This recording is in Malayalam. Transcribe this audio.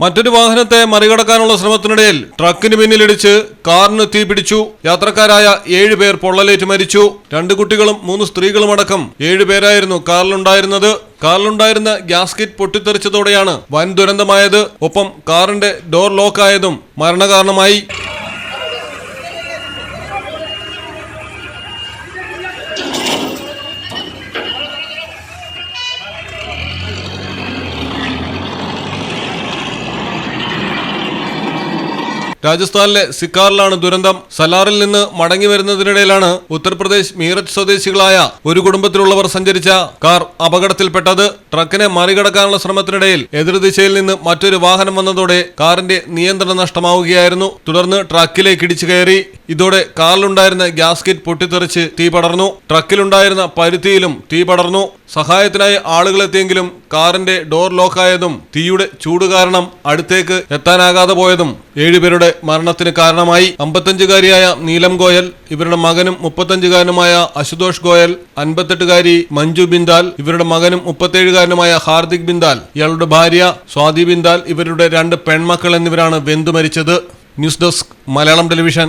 മറ്റൊരു വാഹനത്തെ മറികടക്കാനുള്ള ശ്രമത്തിനിടയിൽ ട്രക്കിന് പിന്നിലിടിച്ച് കാറിന് തീ പിടിച്ചു. യാത്രക്കാരായ ഏഴ് പേർ പൊള്ളലേറ്റ് മരിച്ചു. രണ്ട് കുട്ടികളും മൂന്ന് സ്ത്രീകളും അടക്കം ഏഴ് പേരായിരുന്നു കാറിലുണ്ടായിരുന്നത്. കാറിലുണ്ടായിരുന്ന ഗ്യാസ്കിറ്റ് പൊട്ടിത്തെറിച്ചതോടെയാണ് വൻ ദുരന്തമായത്. ഒപ്പം കാറിന്റെ ഡോർ ലോക്കായതും മരണകാരണമായി. രാജസ്ഥാനിലെ സിക്കാറിലാണ് ദുരന്തം. സലാറിൽ നിന്ന് മടങ്ങി വരുന്നതിനിടയിലാണ് ഉത്തർപ്രദേശ് മീററ്റ് സ്വദേശികളായ ഒരു കുടുംബത്തിലുള്ളവർ സഞ്ചരിച്ച കാർ അപകടത്തിൽപ്പെട്ടത്. ട്രക്കിനെ മറികടക്കാനുള്ള ശ്രമത്തിനിടയിൽ എതിർദിശയിൽ നിന്ന് മറ്റൊരു വാഹനം വന്നതോടെ കാറിന്റെ നിയന്ത്രണം നഷ്ടമാവുകയായിരുന്നു. തുടർന്ന് ട്രക്കിലേക്ക് ഇടിച്ചു കയറി. ഇതോടെ കാറിലുണ്ടായിരുന്ന ഗ്യാസ്കിറ്റ് പൊട്ടിത്തെറിച്ച് തീ പടർന്നു. ട്രക്കിലുണ്ടായിരുന്ന പരുത്തിയിലും തീ പടർന്നു. സഹായത്തിനായി ആളുകളെത്തിയെങ്കിലും കാറിന്റെ ഡോർ ലോക്കായതും തീയുടെ ചൂട് കാരണം അടുത്തേക്ക് എത്താനാകാതെ പോയതും ഏഴുപേരുടെ മരണത്തിന് കാരണമായി. അമ്പത്തഞ്ചുകാരിയായ നീലം ഗോയൽ ഇവരുടെ മകനും മുപ്പത്തഞ്ചുകാരനുമായ അശുതോഷ് ഗോയൽ അൻപത്തെട്ടുകാരി മഞ്ജു ബിന്ദാൽ ഇവരുടെ മകനും മുപ്പത്തേഴുകാരനുമായ ഹാർദിക് ബിന്ദാൽ ഇയാളുടെ ഭാര്യ സ്വാതി ബിന്ദാൽ ഇവരുടെ രണ്ട് പെൺമക്കൾ എന്നിവരാണ് വെന്തു മരിച്ചത്. News desk Malayalam television.